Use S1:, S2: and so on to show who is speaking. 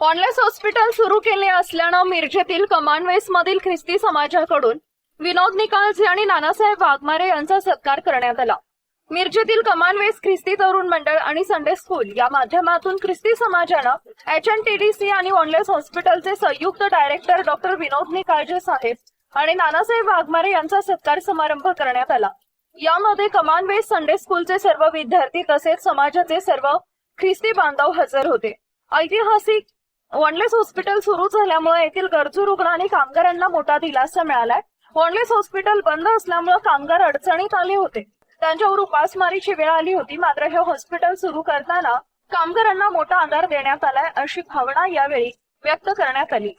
S1: वॉनलेस hospital सुरू केले असल्यानं मिरजेतील कमांडवेस मधील ख्रिस्ती समाजाकडून विनोद निकालजे आणि नानासाहेब वाघमारे यांचा सत्कार करण्यात आला. मिरजेतील कमांडवेस ख्रिस्ती तरुण मंडळ आणि संडे स्कूल या माध्यमातून ख्रिस्ती समाजानं H N T D C आणि वॉनलेस हॉस्पिटलचे संयुक्त डायरेक्टर डॉक्टर विनोद निकाळजे साहेब आणि नानासाहेब वाघमारे यांचा सत्कार समारंभ करण्यात आला. यामध्ये कमांडवेस संडे स्कूलचे सर्व विद्यार्थी तसेच समाजाचे सर्व ख्रिस्ती बांधव हजर होते. ऐतिहासिक वनलेस हॉस्पिटल सुरू झाल्यामुळे येथील गरजू रुग्ण आणि कामगारांना मोठा दिलासा मिळालाय. वनलेस हॉस्पिटल बंद असल्यामुळे कामगार अडचणीत आले होते. त्यांच्यावर उपासमारीची वेळ आली होती मात्र हे हॉस्पिटल सुरू करताना कामगारांना मोठा आधार देण्यात आलाय अशी भावना यावेळी व्यक्त करण्यात आली.